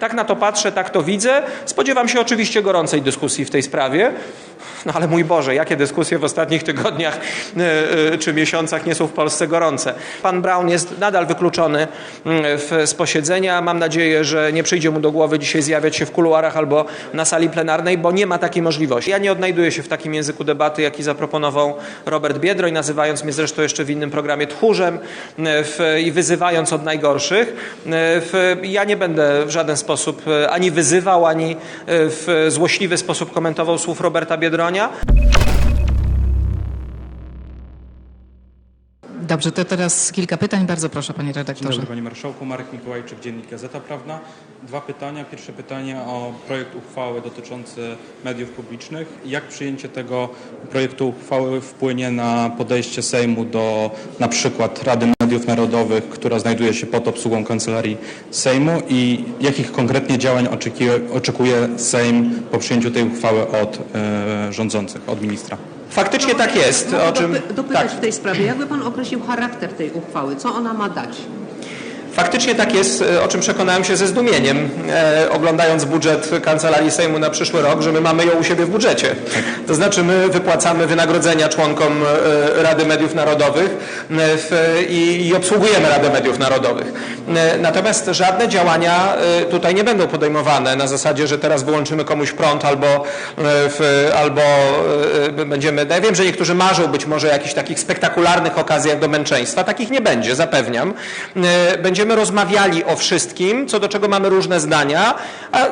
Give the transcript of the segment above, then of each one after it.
Tak na to patrzę, tak to widzę. Spodziewam się oczywiście gorącej dyskusji w tej sprawie. No ale mój Boże, jakie dyskusje w ostatnich tygodniach e, e, czy miesiącach nie są w Polsce gorące. Pan Brown jest nadal wykluczony mm, z posiedzenia. Mam nadzieję, że nie przyjdzie mu do głowy dzisiaj zjawiać się w kuluarach albo na sali plenarnej, bo nie ma takiej możliwości. Ja nie odnajduję się w takim języku debaty, jaki zaproponował Robert Biedroń, nazywając mnie zresztą jeszcze w innym programie tchórzem e, i wyzywając od najgorszych. Ja nie będę w żaden sposób e, ani wyzywał, ani e, w złośliwy sposób komentował słów Roberta Biedronia. Dobrze, to teraz kilka pytań. Bardzo proszę, panie Dzień redaktorze. dobry Panie Marszałku, Marek Mikołajczyk, Dziennik Gazeta Prawna. Dwa pytania. Pierwsze pytanie o projekt uchwały dotyczący mediów publicznych. Jak przyjęcie tego projektu uchwały wpłynie na podejście Sejmu do na przykład Rady Mediów Narodowych, która znajduje się pod obsługą Kancelarii Sejmu i jakich konkretnie działań oczekuje, oczekuje Sejm po przyjęciu tej uchwały od e, rządzących, od ministra? Faktycznie tak jest, Mogę o czym... dopy- dopytać Tak. w tej sprawie, jakby pan określił charakter tej uchwały, co ona ma dać? Faktycznie tak jest, e, o czym przekonałem się ze zdumieniem, e, oglądając budżet Kancelarii Sejmu na przyszły rok, że my mamy ją u siebie w budżecie. To znaczy my wypłacamy wynagrodzenia członkom e, Rady Mediów Narodowych e, w, i, i obsługujemy Radę Mediów Narodowych. E, natomiast żadne działania tutaj nie będą podejmowane na zasadzie, że teraz wyłączymy komuś prąd albo, w, albo będziemy... no Ja wiem, że niektórzy marzą być może o jakichś takich spektakularnych okazjach do męczeństwa. Takich nie będzie, zapewniam. Będziemy rozmawiali o wszystkim, co do czego mamy różne zdania. A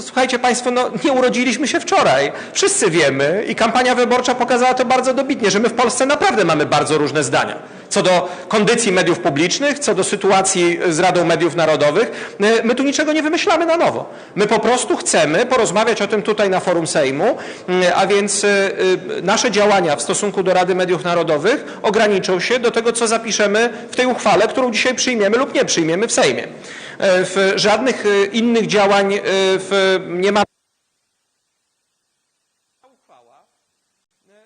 słuchajcie Państwo, no, nie urodziliśmy się wczoraj. Wszyscy wiemy i kampania wyborcza pokazała to bardzo dobitnie, że my w Polsce naprawdę mamy bardzo różne zdania. Co do kondycji mediów publicznych, co do sytuacji z Radą Mediów Narodowych, E, my tu niczego nie wymyślamy na nowo. My po prostu chcemy porozmawiać o tym tutaj na forum Sejmu, e, a więc e, nasze działania w stosunku do Rady Mediów Narodowych ograniczą się do tego, co zapiszemy w tej uchwale, którą dzisiaj przyjmiemy lub nie przyjmiemy w Sejmie. W żadnych innych działań w, nie ma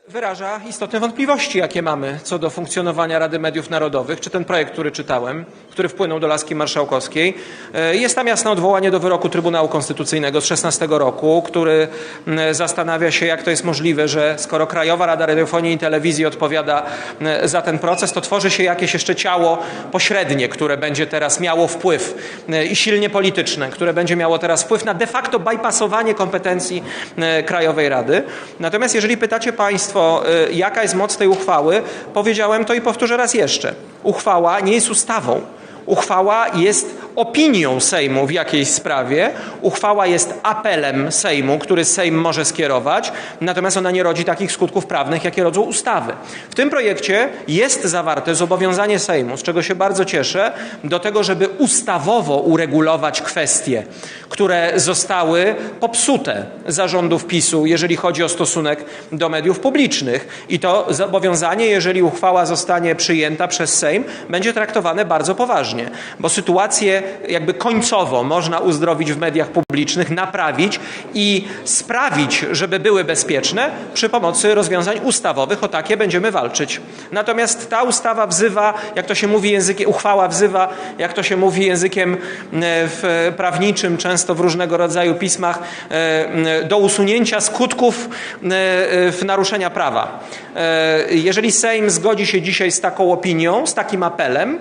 wyraża istotne wątpliwości, jakie mamy co do funkcjonowania Rady Mediów Narodowych, czy ten projekt, który czytałem, który wpłynął do laski marszałkowskiej. E, Jest tam jasne odwołanie do wyroku Trybunału Konstytucyjnego z 16 roku, który zastanawia się, jak to jest możliwe, że skoro Krajowa Rada Radiofonii i Telewizji odpowiada za ten proces, to tworzy się jakieś jeszcze ciało pośrednie, które będzie teraz miało wpływ i silnie polityczne, które będzie miało teraz wpływ na de facto bypassowanie kompetencji Krajowej Rady. Natomiast jeżeli pytacie Państwo, e, jaka jest moc tej uchwały, powiedziałem to i powtórzę raz jeszcze. Uchwała nie jest ustawą. Uchwała jest opinią Sejmu w jakiejś sprawie. Uchwała jest apelem Sejmu, który Sejm może skierować, natomiast ona nie rodzi takich skutków prawnych, jakie rodzą ustawy. W tym projekcie jest zawarte zobowiązanie Sejmu, z czego się bardzo cieszę, do tego, żeby ustawowo uregulować kwestie, które zostały popsute zarządów PiSu, jeżeli chodzi o stosunek do mediów publicznych. I to zobowiązanie, jeżeli uchwała zostanie przyjęta przez Sejm, będzie traktowane bardzo poważnie, bo sytuację jakby końcowo można uzdrowić w mediach publicznych, naprawić i sprawić, żeby były bezpieczne przy pomocy rozwiązań ustawowych. O takie będziemy walczyć. Natomiast ta ustawa wzywa, jak to się mówi językiem, uchwała wzywa, jak to się mówi językiem e, w prawniczym, często w różnego rodzaju pismach, e, do usunięcia skutków e, naruszenia prawa. Jeżeli Sejm zgodzi się dzisiaj z taką opinią, z takim apelem,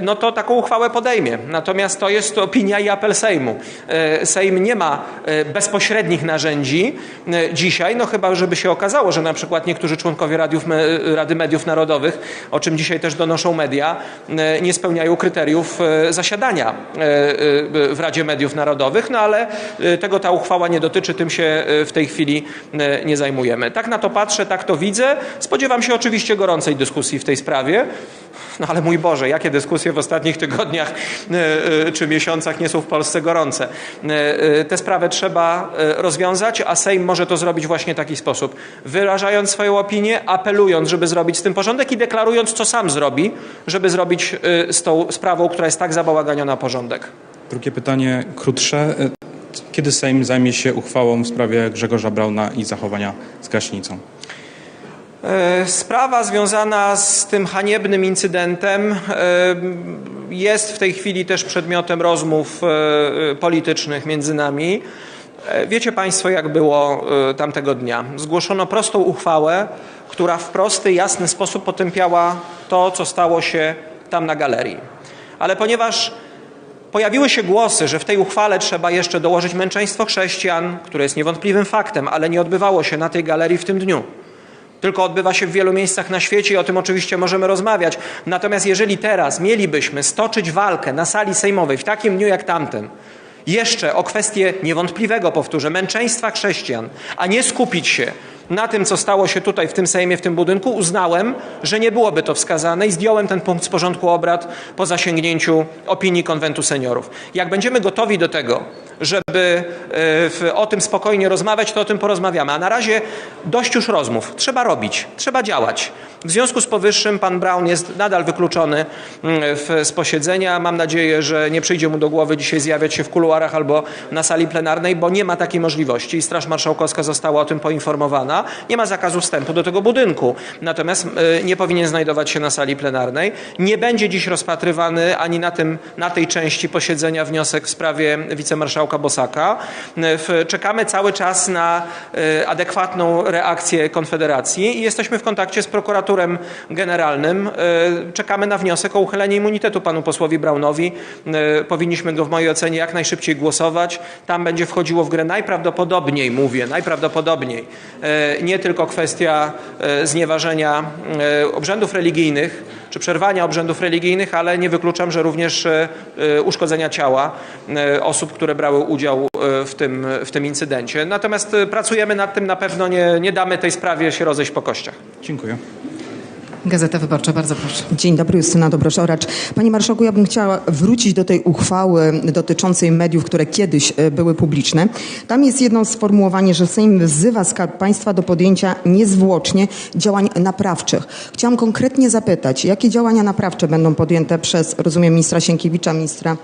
no to taką uchwałę podejmie. Natomiast to jest opinia i apel Sejmu. E, Sejm nie ma e, bezpośrednich narzędzi e, dzisiaj, no chyba żeby się okazało, że na przykład niektórzy członkowie Radiów, Rady Mediów Narodowych, o czym dzisiaj też donoszą media, nie spełniają kryteriów zasiadania w Radzie Mediów Narodowych, no ale tego ta uchwała nie dotyczy, tym się w tej chwili nie zajmujemy. Tak na to patrzę, tak to widzę. Spodziewam się oczywiście gorącej dyskusji w tej sprawie. No ale mój Boże, jakie dyskusje w ostatnich tygodniach e, e, czy miesiącach nie są w Polsce gorące. E, e, Tę sprawę trzeba rozwiązać, a Sejm może to zrobić właśnie w taki sposób. Wyrażając swoją opinię, apelując, żeby zrobić z tym porządek i deklarując, co sam zrobi, żeby zrobić z tą sprawą, która jest tak zabałaganiona, porządek. Drugie pytanie, krótsze. Kiedy Sejm zajmie się uchwałą w sprawie Grzegorza Brauna i zachowania z gaśnicą? E, Sprawa związana z tym haniebnym incydentem e, jest w tej chwili też przedmiotem rozmów e, politycznych między nami. Wiecie Państwo, jak było tamtego dnia. Zgłoszono prostą uchwałę, która w prosty, jasny sposób potępiała to, co stało się tam na galerii. Ale ponieważ Pojawiły się głosy, że w tej uchwale trzeba jeszcze dołożyć męczeństwo chrześcijan, które jest niewątpliwym faktem, ale nie odbywało się na tej galerii w tym dniu. Tylko odbywa się w wielu miejscach na świecie i o tym oczywiście możemy rozmawiać. Natomiast jeżeli teraz mielibyśmy stoczyć walkę na sali sejmowej w takim dniu jak tamten, jeszcze o kwestię niewątpliwego, powtórzę, męczeństwa chrześcijan, a nie skupić się na tym, co stało się tutaj w tym Sejmie, w tym budynku, uznałem, że nie byłoby to wskazane i zdjąłem ten punkt z porządku obrad po zasięgnięciu opinii konwentu seniorów. Jak będziemy gotowi do tego, żeby e, o tym spokojnie rozmawiać, to o tym porozmawiamy. A na razie dość już rozmów. Trzeba robić, trzeba działać. W związku z powyższym pan Brown jest nadal wykluczony mm, z posiedzenia. Mam nadzieję, że nie przyjdzie mu do głowy dzisiaj zjawiać się w kuluarach albo na sali plenarnej, bo nie ma takiej możliwości i Straż Marszałkowska została o tym poinformowana. Nie ma zakazu wstępu do tego budynku, natomiast e, nie powinien znajdować się na sali plenarnej. Nie będzie dziś rozpatrywany ani na, tym, na tej części posiedzenia wniosek w sprawie wicemarszałka Bosaka. E, Czekamy cały czas na e, adekwatną reakcję Konfederacji i jesteśmy w kontakcie z prokuratorem generalnym. E, Czekamy na wniosek o uchylenie immunitetu panu posłowi Braunowi. Powinniśmy go w mojej ocenie jak najszybciej głosować. Tam będzie wchodziło w grę najprawdopodobniej, mówię, najprawdopodobniej nie tylko kwestia znieważenia obrzędów religijnych czy przerwania obrzędów religijnych, ale nie wykluczam, że również e, e, uszkodzenia ciała e, osób, które brały udział w tym, w tym incydencie. Natomiast pracujemy nad tym, na pewno nie, nie damy tej sprawie się rozejść po kościach. Dziękuję. Gazeta Wyborcza, bardzo proszę. Dzień dobry, Justyna Dobrosz-Oracz. Panie Marszałku, ja bym chciała wrócić do tej uchwały dotyczącej mediów, które kiedyś e, były publiczne. Tam jest jedno sformułowanie, że Sejm wzywa Skarb Państwa do podjęcia niezwłocznie działań naprawczych. Chciałam konkretnie zapytać, jakie działania naprawcze będą podjęte przez, rozumiem, ministra Sienkiewicza, ministra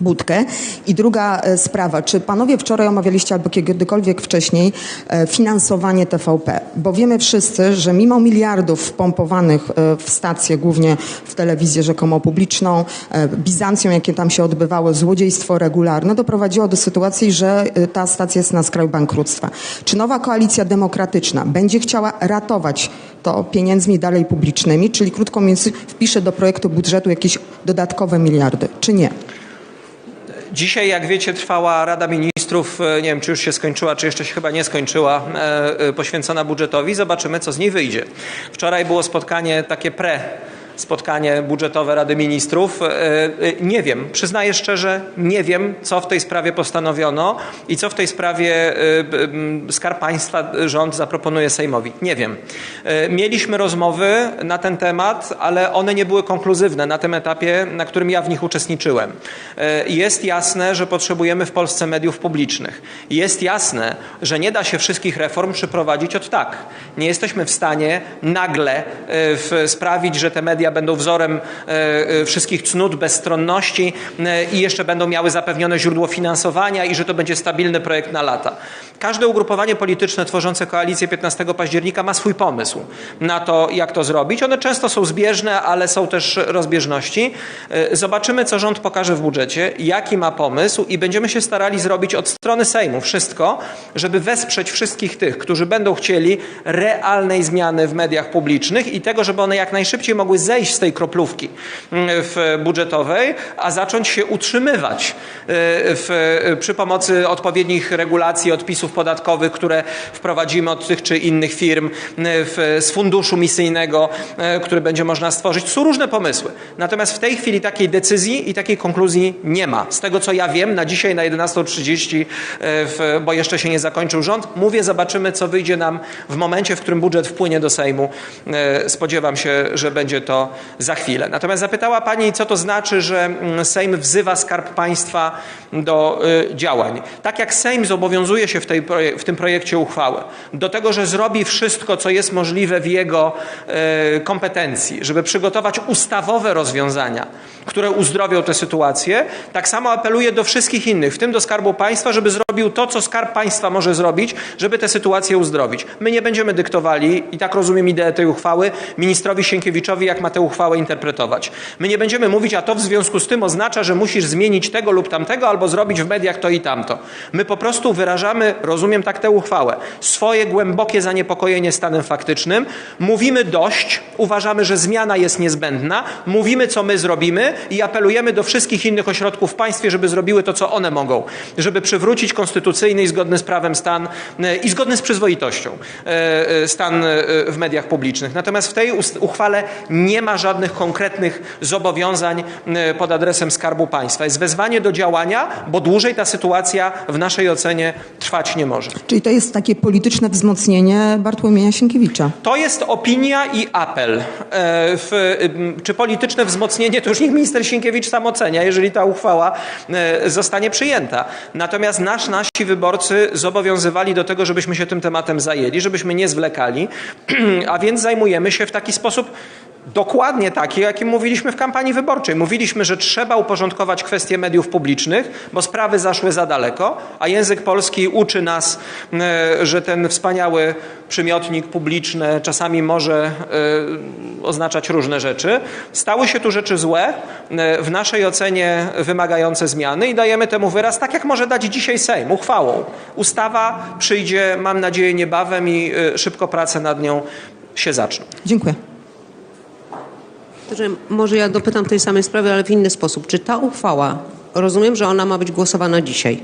Budkę. I druga e, sprawa, czy panowie wczoraj omawialiście albo kiedykolwiek wcześniej e, finansowanie TVP? Bo wiemy wszyscy, że mimo miliardów wpompowanych e, w stację, głównie w telewizję rzekomo publiczną, Bizancją, jakie tam się odbywało, złodziejstwo regularne, doprowadziło do sytuacji, że ta stacja jest na skraju bankructwa. Czy nowa koalicja demokratyczna będzie chciała ratować to pieniędzmi dalej publicznymi, czyli krótko mówiąc wpisze do projektu budżetu jakieś dodatkowe miliardy, czy nie? Dzisiaj, jak wiecie, trwała Rada Ministrów, e, nie wiem, czy już się skończyła, czy jeszcze się chyba nie skończyła, e, e, poświęcona budżetowi. Zobaczymy, co z niej wyjdzie. Wczoraj było spotkanie takie pre spotkanie budżetowe Rady Ministrów. E, e, Nie wiem, przyznaję szczerze, nie wiem, co w tej sprawie postanowiono i co w tej sprawie e, Skarb Państwa, rząd zaproponuje Sejmowi. Nie wiem. Mieliśmy rozmowy na ten temat, ale one nie były konkluzywne na tym etapie, na którym ja w nich uczestniczyłem. Jest jasne, że potrzebujemy w Polsce mediów publicznych. Jest jasne, że nie da się wszystkich reform przeprowadzić od tak. Nie jesteśmy w stanie nagle sprawić, że te media będą wzorem e, e, wszystkich cnót, bezstronności e, i jeszcze będą miały zapewnione źródło finansowania i że to będzie stabilny projekt na lata. Każde ugrupowanie polityczne tworzące koalicję 15 października ma swój pomysł na to, jak to zrobić. One często są zbieżne, ale są też rozbieżności. Zobaczymy, co rząd pokaże w budżecie, jaki ma pomysł i będziemy się starali zrobić od strony Sejmu wszystko, żeby wesprzeć wszystkich tych, którzy będą chcieli realnej zmiany w mediach publicznych i tego, żeby one jak najszybciej mogły zejść z tej kroplówki mm, w budżetowej, a zacząć się utrzymywać e, w, przy pomocy odpowiednich regulacji, odpisów podatkowych, które wprowadzimy od tych czy innych firm, e, w, z funduszu misyjnego, e, który będzie można stworzyć. Są różne pomysły. Natomiast w tej chwili takiej decyzji i takiej konkluzji nie ma. Z tego co ja wiem, na dzisiaj na 11.30, e, w- bo jeszcze się nie zakończył rząd, mówię, zobaczymy co wyjdzie nam w momencie, w którym budżet wpłynie do Sejmu. E, Spodziewam się, że będzie to za chwilę. Natomiast zapytała Pani, co to znaczy, że mm, Sejm wzywa Skarb Państwa do y, działań. Tak jak Sejm zobowiązuje się w, tej, w tym projekcie uchwały do tego, że zrobi wszystko, co jest możliwe w jego e, kompetencji, żeby przygotować ustawowe rozwiązania, które uzdrowią tę sytuację. Tak samo apeluję do wszystkich innych, w tym do Skarbu Państwa, żeby zrobił to, co Skarb Państwa może zrobić, żeby tę sytuację uzdrowić. My nie będziemy dyktowali, i tak rozumiem ideę tej uchwały, ministrowi Sienkiewiczowi, jak ma tę uchwałę interpretować. My nie będziemy mówić, a to w związku z tym oznacza, że musisz zmienić tego lub tamtego, albo zrobić w mediach to i tamto. My po prostu wyrażamy, rozumiem tak tę uchwałę, swoje głębokie zaniepokojenie stanem faktycznym. Mówimy dość, uważamy, że zmiana jest niezbędna, mówimy, co my zrobimy i apelujemy do wszystkich innych ośrodków w państwie, żeby zrobiły to, co one mogą, żeby przywrócić konstytucyjny i zgodny z prawem stan e, i zgodny z przyzwoitością e, e, stan w mediach publicznych. Natomiast w tej uchwale nie ma żadnych konkretnych zobowiązań pod adresem Skarbu Państwa. Jest wezwanie do działania, bo dłużej ta sytuacja w naszej ocenie trwać nie może. Czyli to jest takie polityczne wzmocnienie Bartłomieja Sienkiewicza. To jest opinia i apel. Czy polityczne wzmocnienie, to już niech minister Sienkiewicz sam ocenia, jeżeli ta uchwała e, zostanie przyjęta. Natomiast nasz, nasi wyborcy zobowiązywali do tego, żebyśmy się tym tematem zajęli, żebyśmy nie zwlekali, a więc zajmujemy się w taki sposób Dokładnie taki, o jakim mówiliśmy w kampanii wyborczej. Mówiliśmy, że trzeba uporządkować kwestie mediów publicznych, bo sprawy zaszły za daleko, a język polski uczy nas, e, że ten wspaniały przymiotnik publiczny czasami może e, oznaczać różne rzeczy. Stały się tu rzeczy złe, e, w naszej ocenie wymagające zmiany i dajemy temu wyraz, tak jak może dać dzisiaj Sejm, uchwałą. Ustawa przyjdzie, mam nadzieję, niebawem i szybko prace nad nią się zaczną. Dziękuję. Że może ja dopytam tej samej sprawy, ale w inny sposób. Czy ta uchwała, rozumiem, że ona ma być głosowana dzisiaj?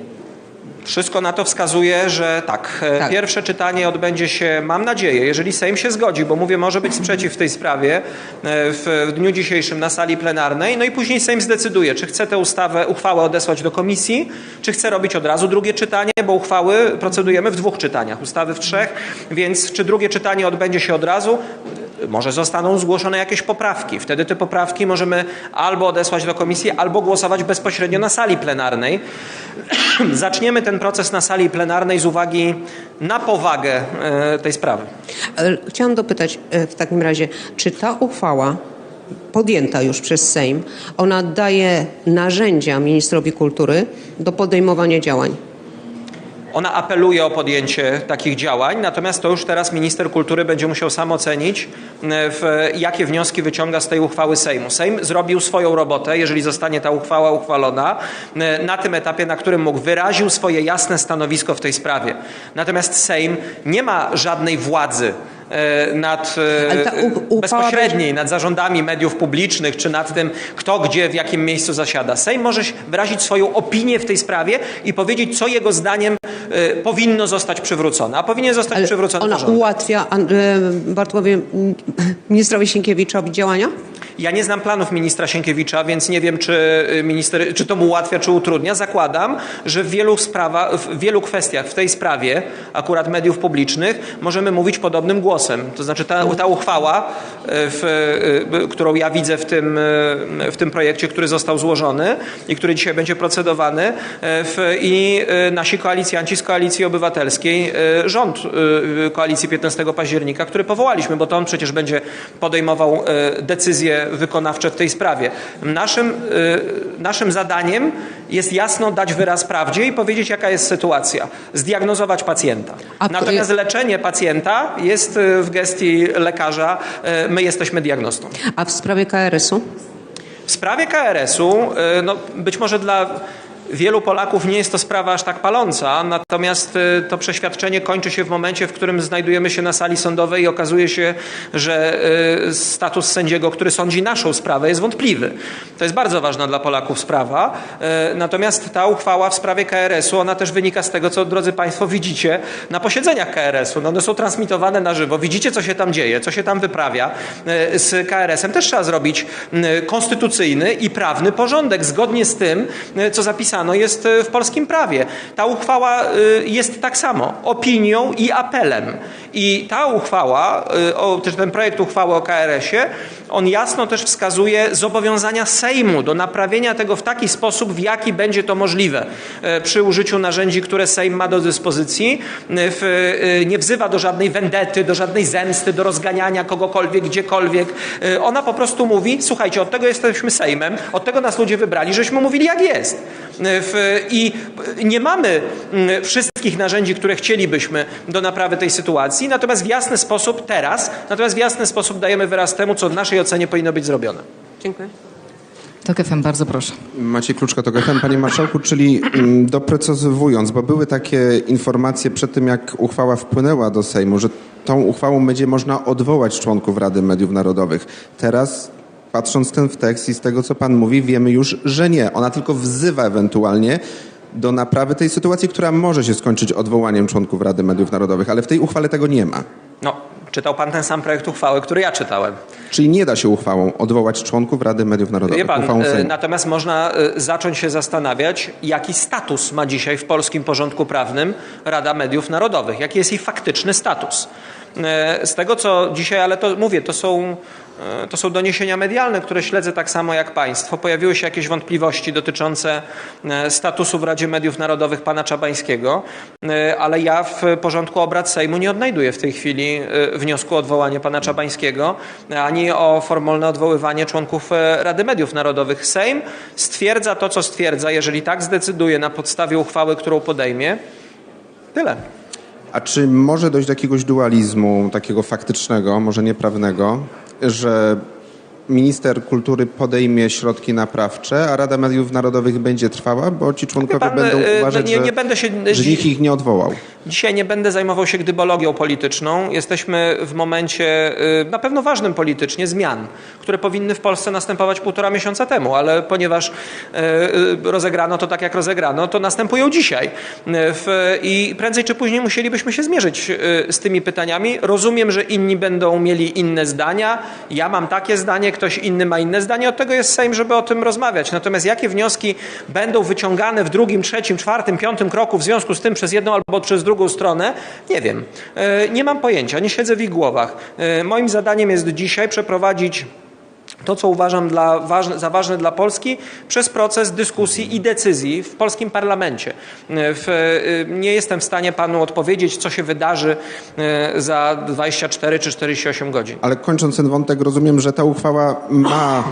Wszystko na to wskazuje, że tak. E, Tak. Pierwsze czytanie odbędzie się, mam nadzieję, jeżeli Sejm się zgodzi, bo mówię, może być sprzeciw w tej sprawie e, w, w dniu dzisiejszym na sali plenarnej, no i później Sejm zdecyduje, czy chce tę ustawę, uchwałę odesłać do komisji, czy chce robić od razu drugie czytanie, bo uchwały procedujemy w dwóch czytaniach, ustawy w trzech, więc czy drugie czytanie odbędzie się od razu, może zostaną zgłoszone jakieś poprawki. Wtedy te poprawki możemy albo odesłać do komisji, albo głosować bezpośrednio na sali plenarnej. Zaczniemy ten proces na sali plenarnej z uwagi na powagę e, tej sprawy. Ale Chciałam dopytać e, w takim razie, czy ta uchwała podjęta już przez Sejm, ona daje narzędzia ministrowi kultury do podejmowania działań? Ona apeluje o podjęcie takich działań, natomiast to już teraz minister kultury będzie musiał sam ocenić, e, w, jakie wnioski wyciąga z tej uchwały Sejmu. Sejm zrobił swoją robotę, jeżeli zostanie ta uchwała uchwalona, e, na tym etapie, na którym mógł, wyraził swoje jasne stanowisko w tej sprawie. Natomiast Sejm nie ma żadnej władzy nad e, u- uchwała bezpośredniej, nad zarządami mediów publicznych, czy nad tym, kto gdzie, w jakim miejscu zasiada. Sejm może wyrazić swoją opinię w tej sprawie i powiedzieć, co jego zdaniem e, powinno zostać przywrócone. A powinien zostać Ale przywrócony ona porządek. ułatwia an- e, Bartłowie, m, ministrowi Sienkiewiczowi działania? Ja nie znam planów ministra Sienkiewicza, więc nie wiem, czy, minister, czy to mu ułatwia, czy utrudnia. Zakładam, że w wielu, sprawach, w wielu kwestiach w tej sprawie, akurat mediów publicznych, możemy mówić podobnym głosem. To znaczy ta, ta uchwała, y, w, y, którą ja widzę w tym, y, w tym projekcie, który został złożony i który dzisiaj będzie procedowany w, i nasi koalicjanci z Koalicji Obywatelskiej, rząd Koalicji 15 października, który powołaliśmy, bo to on przecież będzie podejmował decyzje wykonawcze w tej sprawie. Naszym, naszym zadaniem jest jasno dać wyraz prawdzie i powiedzieć, jaka jest sytuacja. Zdiagnozować pacjenta. A- Natomiast leczenie pacjenta jest y, w gestii lekarza. Y, My jesteśmy diagnostą. A w sprawie KRS-u? W sprawie KRS-u, y, no, być może dla wielu Polaków nie jest to sprawa aż tak paląca, natomiast y, to przeświadczenie kończy się w momencie, w którym znajdujemy się na sali sądowej i okazuje się, że y, status sędziego, który sądzi naszą sprawę jest wątpliwy. To jest bardzo ważna dla Polaków sprawa, y, natomiast ta uchwała w sprawie KRS-u, ona też wynika z tego, co drodzy Państwo widzicie na posiedzeniach KRS-u. No, one są transmitowane na żywo, widzicie, co się tam dzieje, co się tam wyprawia. Z KRS-em też trzeba zrobić konstytucyjny i prawny porządek, zgodnie z tym, co zapisane zapisano jest e, w polskim prawie. Ta uchwała e, jest tak samo opinią i apelem. I ta uchwała, e, o, też ten projekt uchwały o KRS-ie, on jasno też wskazuje zobowiązania Sejmu do naprawienia tego w taki sposób, w jaki będzie to możliwe przy użyciu narzędzi, które Sejm ma do dyspozycji. W, nie wzywa do żadnej wendety, do żadnej zemsty, do rozganiania kogokolwiek, gdziekolwiek. Ona po prostu mówi, słuchajcie, od tego jesteśmy Sejmem, od tego nas ludzie wybrali, żeśmy mówili jak jest. I nie mamy mm, wszystkich narzędzi, które chcielibyśmy do naprawy tej sytuacji, natomiast w jasny sposób teraz, natomiast w jasny sposób dajemy wyraz temu, co w naszej ocenie powinno być zrobione. Dziękuję. To FM, bardzo proszę. Maciej Kluczka, to FM. Panie Marszałku, czyli mm, doprecyzowując, bo były takie informacje przed tym, jak uchwała wpłynęła do Sejmu, że tą uchwałą będzie można odwołać członków Rady Mediów Narodowych. Teraz, patrząc ten w tekst i z tego, co pan mówi, wiemy już, że nie. Ona tylko wzywa ewentualnie do naprawy tej sytuacji, która może się skończyć odwołaniem członków Rady Mediów Narodowych, ale w tej uchwale tego nie ma. No, czytał pan ten sam projekt uchwały, który ja czytałem. Czyli nie da się uchwałą odwołać członków Rady Mediów Narodowych. Wie pan, e, natomiast można e, zacząć się zastanawiać, jaki status ma dzisiaj w polskim porządku prawnym Rada Mediów Narodowych, jaki jest jej faktyczny status. E, Z tego, co dzisiaj, ale to mówię, to są, to są doniesienia medialne, które śledzę tak samo jak państwo. Pojawiły się jakieś wątpliwości dotyczące e, statusu w Radzie Mediów Narodowych pana Czabańskiego, e, ale ja w porządku obrad Sejmu nie odnajduję w tej chwili e, wniosku o odwołanie pana Czabańskiego, ani o formalne odwoływanie członków e, Rady Mediów Narodowych. Sejm stwierdza to, co stwierdza, jeżeli tak zdecyduje na podstawie uchwały, którą podejmie. Tyle. A czy może dojść do jakiegoś dualizmu, takiego faktycznego, może nieprawnego, że minister kultury podejmie środki naprawcze, a Rada Mediów Narodowych będzie trwała, bo ci członkowie pan, będą e, uważać, nie- że, nie będę się- że nikt ich nie odwołał. Dzisiaj nie będę zajmował się gdybologią polityczną. Jesteśmy w momencie y, na pewno ważnym politycznie zmian, które powinny w Polsce następować półtora miesiąca temu, ale ponieważ y, y, rozegrano to tak, jak rozegrano, to następują dzisiaj. Y, I prędzej czy później musielibyśmy się zmierzyć y, z tymi pytaniami. Rozumiem, że inni będą mieli inne zdania. Ja mam takie zdanie, ktoś inny ma inne zdanie. Od tego jest Sejm, żeby o tym rozmawiać. Natomiast jakie wnioski będą wyciągane w drugim, trzecim, czwartym, piątym kroku w związku z tym przez jedną albo przez drugą stronę, nie wiem. E, Nie mam pojęcia, nie siedzę w ich głowach. E, Moim zadaniem jest dzisiaj przeprowadzić to, co uważam dla, za ważne dla Polski, przez proces dyskusji i decyzji w polskim parlamencie. W, e, nie jestem w stanie panu odpowiedzieć, co się wydarzy e, za 24 czy 48 godzin. Ale kończąc ten wątek, rozumiem, że ta uchwała ma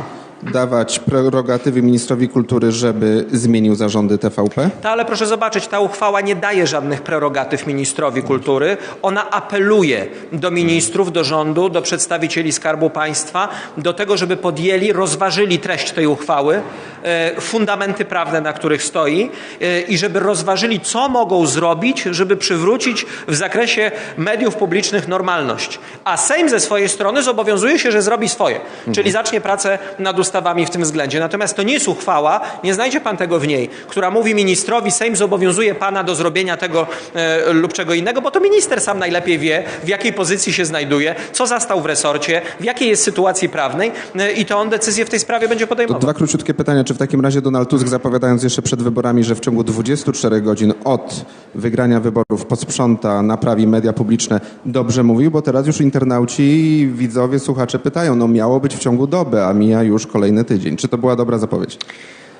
dawać prerogatywy ministrowi kultury, żeby zmienił zarządy TVP? Ta, ale proszę zobaczyć, ta uchwała nie daje żadnych prerogatyw ministrowi kultury. Ona apeluje do ministrów, do rządu, do przedstawicieli Skarbu Państwa, do tego, żeby podjęli, rozważyli treść tej uchwały, e, fundamenty prawne, na których stoi e, i żeby rozważyli, co mogą zrobić, żeby przywrócić w zakresie mediów publicznych normalność. A Sejm ze swojej strony zobowiązuje się, że zrobi swoje, czyli zacznie pracę nad w tym względzie. Natomiast to nie jest uchwała, nie znajdzie pan tego w niej, która mówi ministrowi, Sejm zobowiązuje pana do zrobienia tego e, lub czego innego, bo to minister sam najlepiej wie, w jakiej pozycji się znajduje, co zastał w resorcie, w jakiej jest sytuacji prawnej e, i to on decyzję w tej sprawie będzie To podejmował. dwa króciutkie pytania. Czy w takim razie Donald Tusk, zapowiadając jeszcze przed wyborami, że w ciągu 24 godzin od wygrania wyborów posprząta, naprawi media publiczne, dobrze mówił? Bo teraz już internauci, widzowie, słuchacze pytają, no miało być w ciągu doby, a mija już kolejny tydzień. Czy to była dobra zapowiedź?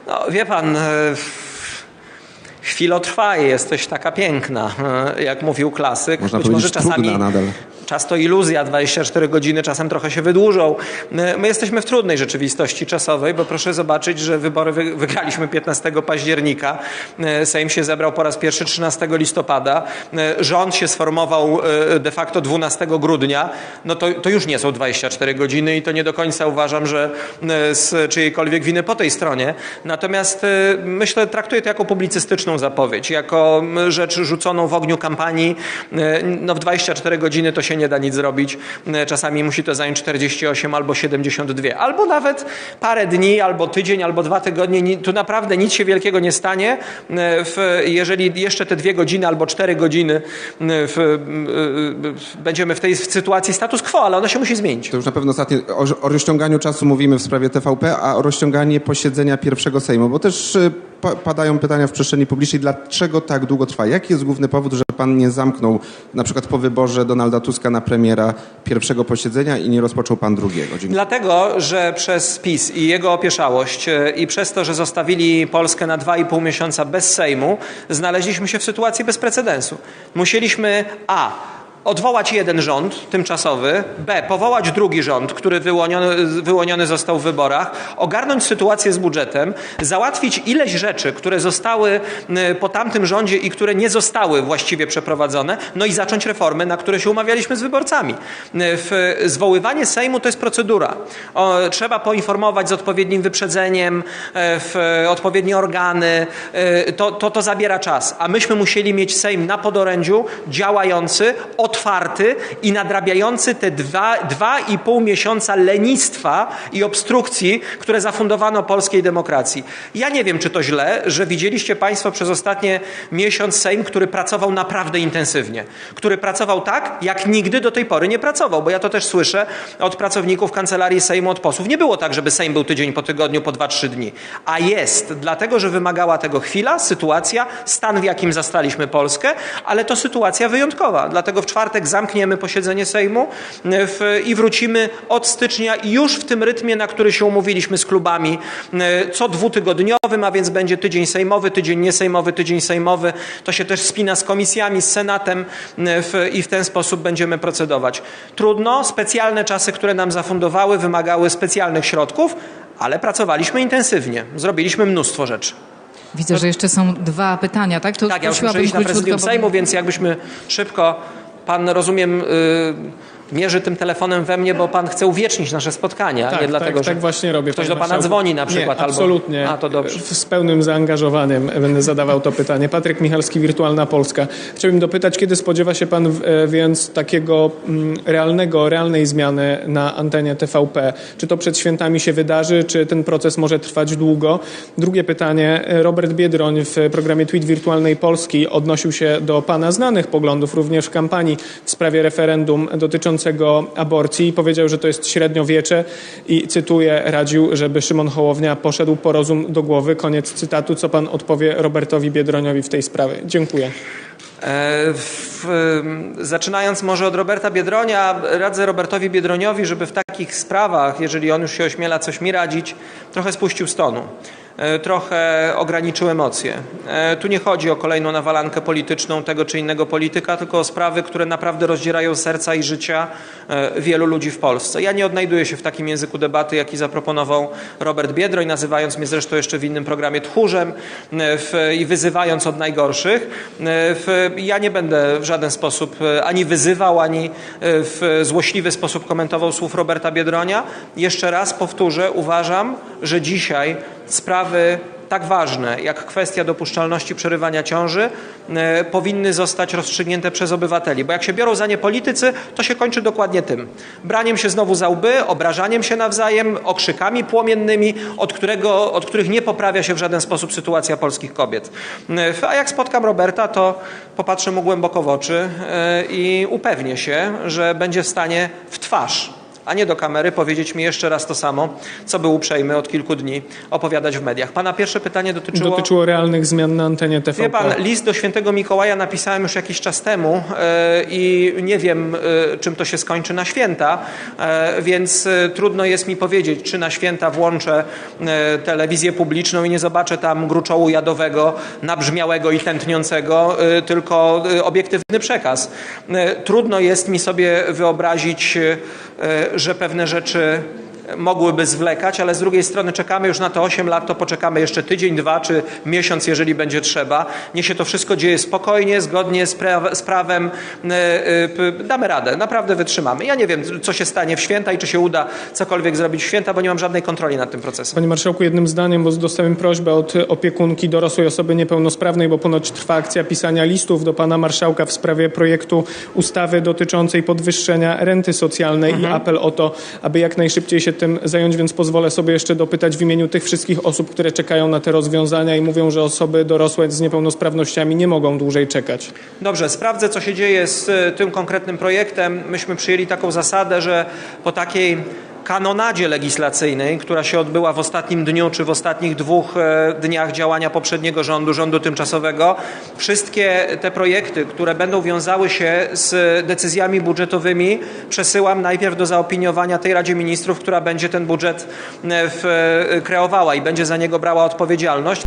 No, wie pan, e, chwilotrwaje jesteś taka piękna, e, jak mówił klasyk. Można Być może czasami nadal. Czas to iluzja, 24 godziny czasem trochę się wydłużą. My jesteśmy w trudnej rzeczywistości czasowej, bo proszę zobaczyć, że wybory wy- wygraliśmy 15 października. E, Sejm się zebrał po raz pierwszy 13 listopada. E, Rząd się sformował e, de facto 12 grudnia. No to, to już nie są 24 godziny i to nie do końca uważam, że z czyjejkolwiek winy po tej stronie. Natomiast myślę, traktuję to jako publicystyczną zapowiedź, jako rzecz rzuconą w ogniu kampanii. No w 24 godziny to się nie da nic zrobić. E, Czasami musi to zająć 48 albo 72. Albo nawet parę dni, albo tydzień, albo dwa tygodnie. Ni- Tu naprawdę nic się wielkiego nie stanie. E, jeżeli jeszcze te dwie godziny albo cztery godziny e, będziemy w tej sytuacji status quo, ale ona się musi zmienić. To już na pewno ostatnie. O, o rozciąganiu czasu mówimy w sprawie TVP, a o rozciąganie posiedzenia pierwszego Sejmu, bo też padają pytania w przestrzeni publicznej, dlaczego tak długo trwa? Jaki jest główny powód, że pan nie zamknął na przykład po wyborze Donalda Tuska na premiera pierwszego posiedzenia i nie rozpoczął pan drugiego? Dziękuję. Dlatego, że przez PiS i jego opieszałość e, i przez to, że zostawili Polskę na dwa i pół miesiąca bez Sejmu, znaleźliśmy się w sytuacji bez precedensu. Musieliśmy A. Odwołać jeden rząd tymczasowy, B. Powołać drugi rząd, który wyłoniony, wyłoniony został w wyborach, ogarnąć sytuację z budżetem, załatwić ileś rzeczy, które zostały po tamtym rządzie i które nie zostały właściwie przeprowadzone, no i zacząć reformy, na które się umawialiśmy z wyborcami. W, zwoływanie Sejmu to jest procedura. O, trzeba poinformować z odpowiednim wyprzedzeniem e, w odpowiednie organy. E, To, to, to zabiera czas. A myśmy musieli mieć Sejm na podorędziu, działający, otwarty i nadrabiający te dwa, dwa i pół miesiąca lenistwa i obstrukcji, które zafundowano polskiej demokracji. Ja nie wiem, czy to źle, że widzieliście Państwo przez ostatnie miesiąc Sejm, który pracował naprawdę intensywnie. Który pracował tak, jak nigdy do tej pory nie pracował, bo ja to też słyszę od pracowników Kancelarii Sejmu, od posłów. Nie było tak, żeby Sejm był tydzień po tygodniu, po dwa, trzy dni. A jest, dlatego, że wymagała tego chwila, sytuacja, stan, w jakim zastaliśmy Polskę, ale to sytuacja wyjątkowa. Dlatego w czwartek zamkniemy posiedzenie Sejmu w, i wrócimy od stycznia już w tym rytmie, na który się umówiliśmy z klubami, e, co dwutygodniowym, a więc będzie tydzień sejmowy, tydzień niesejmowy, tydzień sejmowy. To się też spina z komisjami, z Senatem e, i w ten sposób będziemy procedować. Trudno, specjalne czasy, które nam zafundowały, wymagały specjalnych środków, ale pracowaliśmy intensywnie. Zrobiliśmy mnóstwo rzeczy. Widzę, że jeszcze są dwa pytania, tak? To Tak, ja już muszę iść na prezydium bo- Sejmu, więc jakbyśmy szybko, pan rozumiem, y, mierzy tym telefonem we mnie, bo pan chce uwiecznić nasze spotkania, Tak, nie dlatego, tak, że tak właśnie robię. ktoś do pana marszałku. dzwoni na przykład. Nie, albo... absolutnie. A, to dobrze. Z pełnym zaangażowaniem będę zadawał to pytanie. Patryk Michalski, Wirtualna Polska. Chciałbym dopytać, kiedy spodziewa się pan e, więc takiego mm, realnego, realnej zmiany na antenie TVP? Czy to przed świętami się wydarzy, czy ten proces może trwać długo? Drugie pytanie. Robert Biedroń w programie Tweet Wirtualnej Polski odnosił się do pana znanych poglądów również w kampanii w sprawie referendum dotyczącego aborcji i powiedział, że to jest średniowiecze i cytuję, radził, żeby Szymon Hołownia poszedł po rozum do głowy. Koniec cytatu. Co pan odpowie Robertowi Biedroniowi w tej sprawie? Dziękuję. E, w, zaczynając może od Roberta Biedronia, radzę Robertowi Biedroniowi, żeby w takich sprawach, jeżeli on już się ośmiela coś mi radzić, trochę spuścił stonu. E, Trochę ograniczył emocje. E, Tu nie chodzi o kolejną nawalankę polityczną tego czy innego polityka, tylko o sprawy, które naprawdę rozdzierają serca i życia e, wielu ludzi w Polsce. Ja nie odnajduję się w takim języku debaty, jaki zaproponował Robert Biedroń, nazywając mnie zresztą jeszcze w innym programie tchórzem w, i wyzywając od najgorszych. W, ja nie będę w żaden sposób ani wyzywał, ani w złośliwy sposób komentował słów Roberta Biedronia. Jeszcze raz powtórzę, uważam, że dzisiaj sprawy tak ważne jak kwestia dopuszczalności przerywania ciąży e, powinny zostać rozstrzygnięte przez obywateli. Bo jak się biorą za nie politycy, to się kończy dokładnie tym. Braniem się znowu za łby, obrażaniem się nawzajem, okrzykami płomiennymi, od, którego, od których nie poprawia się w żaden sposób sytuacja polskich kobiet. E, A jak spotkam Roberta, to popatrzę mu głęboko w oczy e, i upewnię się, że będzie w stanie w twarz a nie do kamery powiedzieć mi jeszcze raz to samo, co był uprzejmy od kilku dni opowiadać w mediach. Pana pierwsze pytanie dotyczyło... Dotyczyło realnych zmian na antenie TVP. Wie pan, list do świętego Mikołaja napisałem już jakiś czas temu e, i nie wiem, e, czym to się skończy na święta, e, więc trudno jest mi powiedzieć, czy na święta włączę telewizję publiczną i nie zobaczę tam gruczołu jadowego, nabrzmiałego i tętniącego, tylko obiektywny przekaz. Trudno jest mi sobie wyobrazić, że pewne rzeczy mogłyby zwlekać, ale z drugiej strony czekamy już na to 8 lat, to poczekamy jeszcze tydzień, dwa czy miesiąc, jeżeli będzie trzeba. Niech się to wszystko dzieje spokojnie, zgodnie z, pra- z prawem. E, e, Damy radę, naprawdę wytrzymamy. Ja nie wiem, co się stanie w święta i czy się uda cokolwiek zrobić w święta, bo nie mam żadnej kontroli nad tym procesem. Panie Marszałku, jednym zdaniem, bo dostałem prośbę od opiekunki dorosłej osoby niepełnosprawnej, bo ponoć trwa akcja pisania listów do pana marszałka w sprawie projektu ustawy dotyczącej podwyższenia renty socjalnej i apel o to, aby jak najszybciej się tym zająć, więc pozwolę sobie jeszcze dopytać w imieniu tych wszystkich osób, które czekają na te rozwiązania i mówią, że osoby dorosłe z niepełnosprawnościami nie mogą dłużej czekać. Dobrze, sprawdzę, co się dzieje z e, tym konkretnym projektem. Myśmy przyjęli taką zasadę, że po takiej kanonadzie legislacyjnej, która się odbyła w ostatnim dniu czy w ostatnich dwóch e, dniach działania poprzedniego rządu, rządu tymczasowego, wszystkie te projekty, które będą wiązały się z decyzjami budżetowymi, przesyłam najpierw do zaopiniowania tej Radzie Ministrów, która będzie ten budżet e, w, e, kreowała i będzie za niego brała odpowiedzialność.